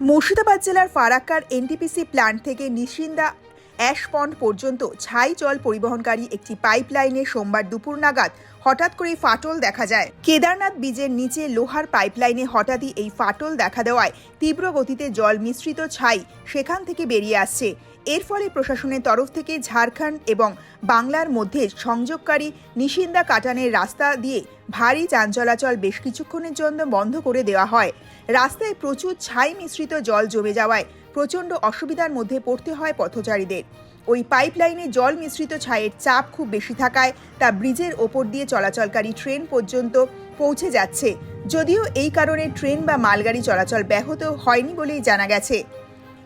মুর্শিদাবাদ জেলার ফারাক্কার NTPC plant থেকে নিশিন্দা ash পন্ড পর্যন্ত ছাই জল পরিবহনকারী একটি পাইপলাইনে সোমবার দুপুর নাগাদ হঠাৎ করে ফাটল দেখা যায়। কেদারনাথ বীজের নিচে লোহার পাইপলাইনে হঠাৎই এই ফাটল দেখা দেওয়ায় তীব্র গতিতে জল মিশ্রিত ছাই সেখান থেকে বেরিয়ে আসছে। এর ফলে প্রশাসনের তরফ থেকে ঝাড়খণ্ড এবং বাংলার মধ্যে সংযোগকারী নিশিন্দা কাটানের রাস্তা দিয়ে ভারী যান চলাচল বেশ কিছুক্ষণের জন্য বন্ধ করে দেওয়া হয়। রাস্তায় প্রচুর ছাই মিশ্রিত জল জমে যাওয়ায় প্রচণ্ড অসুবিধার মধ্যে পড়তে হয় পথচারীদের। ওই পাইপলাইনে জল মিশ্রিত ছাইয়ের চাপ খুব বেশি থাকায় তা ব্রিজের ওপর দিয়ে চলাচলকারী ট্রেন পর্যন্ত পৌঁছে যাচ্ছে। যদিও এই কারণে ট্রেন বা মালগাড়ি চলাচল ব্যাহত হয়নি বলেই জানা গেছে।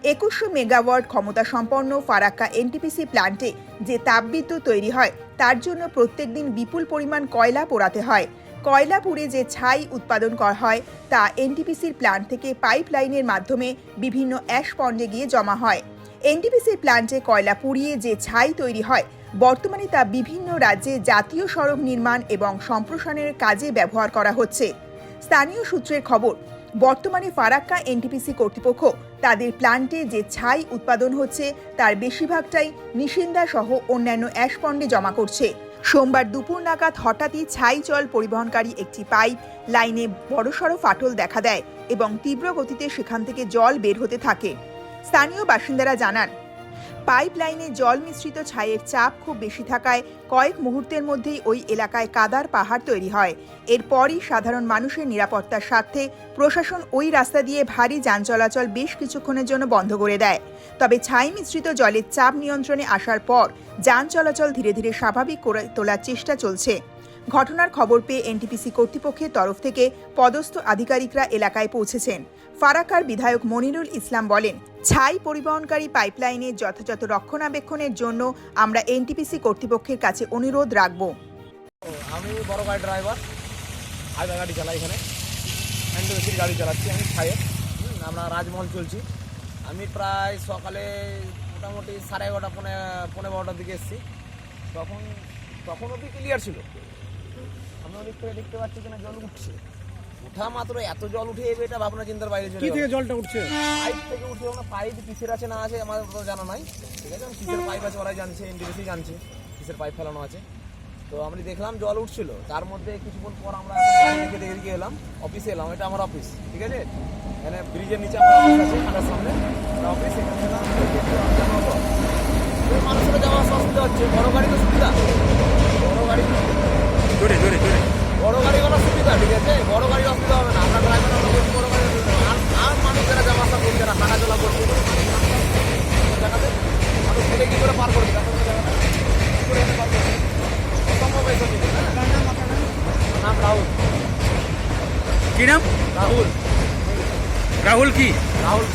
একুশশো মেগাওয়াট ক্ষমতা সম্পন্ন ফারাক্কা এনটিপিসি প্ল্যান্টে যে তাপবিদ্যুৎ তৈরি হয়, তার জন্য প্রত্যেক দিন বিপুল পরিমাণ কয়লা পোড়াতে হয়। কয়লা পুড়ে যে ছাই উৎপাদন করা হয়, তা এনটিপিসির প্ল্যান্ট থেকে পাইপ লাইনের মাধ্যমে বিভিন্ন অ্যাশ পন্ডে গিয়ে জমা হয়। এনটিপিসির প্ল্যান্টে কয়লা পুড়িয়ে যে ছাই তৈরি হয়, বর্তমানে তা বিভিন্ন রাজ্যে জাতীয় সড়ক নির্মাণ এবং সম্প্রসারণের কাজে ব্যবহার করা হচ্ছে। স্থানীয় সূত্রের খবর, বর্তমানে ফারাক্কা এনটিপিসি কর্তৃপক্ষ তাদের প্লান্টে যে ছাই উৎপাদন হচ্ছে, তার বেশিরভাগটাই নিশিন্দা সহ অন্যান্য অ্যাশপন্ডে জমা করছে। সোমবার দুপুর নাগাদ হঠাৎই ছাই জল পরিবহনকারী একটি পাইপ লাইনে বড়সড় ফাটল দেখা দেয় এবং তীব্র গতিতে সেখান থেকে জল বের হতে থাকে। স্থানীয় বাসিন্দারা জানান পাইপ লাইনে জল মিশ্রিত ছাইয়ের চাপ খুব বেশি থাকায় কয়েক মুহূর্তের মধ্যেই ওই এলাকায় কাদার পাহাড় তৈরি হয়। এরপরই সাধারণ মানুষের নিরাপত্তার স্বার্থে প্রশাসন ওই রাস্তা দিয়ে ভারী যান চলাচল বেশ কিছুক্ষণের জন্য বন্ধ করে দেয়। তবে ছাই মিশ্রিত জলের চাপ নিয়ন্ত্রণে আসার পর যান চলাচল ধীরে ধীরে স্বাভাবিক করে তোলার চেষ্টা চলছে। ঘটনার খবর পেয়ে এনটিপিসি কর্তৃপক্ষের তরফ থেকে পদস্থ আধিকারিকরা এলাকায় পৌঁছেছেন। ফারাকার বিধায়ক মনিরুল ইসলাম বলেন ছাই পরিবহনকারী পাইপলাইনের যথাযথ রক্ষণাবেক্ষণের জন্য আমরা এনটিপিসি কর্তৃপক্ষের কাছে অনুরোধ রাখব। আমি বড় গাড়ি ড্রাইভার। হাইওয়ে গাড়ি চালাই এখানে। এনটিভিসির গাড়ি চালাচ্ছি আমি হুম, আমরা রাজমহল চলছি। আমি প্রায় সকালে মোটামুটি সাড়ে এগারোটা পনেরো পনেরো বারোটার দিকে এসেছি। তখন তখন অবধি ক্লিয়ার ছিল। আমি ওদিক থেকে দেখতে পাচ্ছি কিনা জল উঠছে। উঠা মাত্র এত জল উঠে যাবে এটা ভাবনা চিন্তার বাইরে চলে কি থেকে জলটা উঠছে? পাইপ থেকে উঠে না পাইপ কিসের আছে না আছে আমাদের তো জানা নাই। ঠিক আছে কিসের পাইপ আছে ওরাই জানছে এনটিভিসি জানছে কিসের পাইপ ফেলানো আছে। তো আমি দেখলাম জল উঠছিল তার মধ্যে কিছুক্ষণ পর আমরা এখন গাড়ি দেখে এলাম অফিসে এলাম এটা আমার অফিস ঠিক আছে? এখানে ব্রিজের নিচে আমার অফিস আছে সামনে একটা অফিস এখানে এলাম জানার পর তো মানুষের যাওয়া আসা অসুবিধা হচ্ছে বড় গাড়ি তো সুবিধা বড় গাড়ি জোরে জোরে জোরে বড় গাড়ি কোনো সুবিধা ঠিক আছে বড় গাড়ি অসুবিধা হবে না। আমরা ড্রাইভার আমরা বলছি বড় গাড়ি। আর আর মানুষ যারা যাওয়া আসা করছে না হাঁটাচলা করছে। জায়গাতে মানুষ ছেলে কী করে পার করবে? দেখো জায়গাটা কি করে পার করবে? অসম্ভব এইসব? নাম রাহুল। কি নাম? রাহুল। রাহুল কি? রাহুল।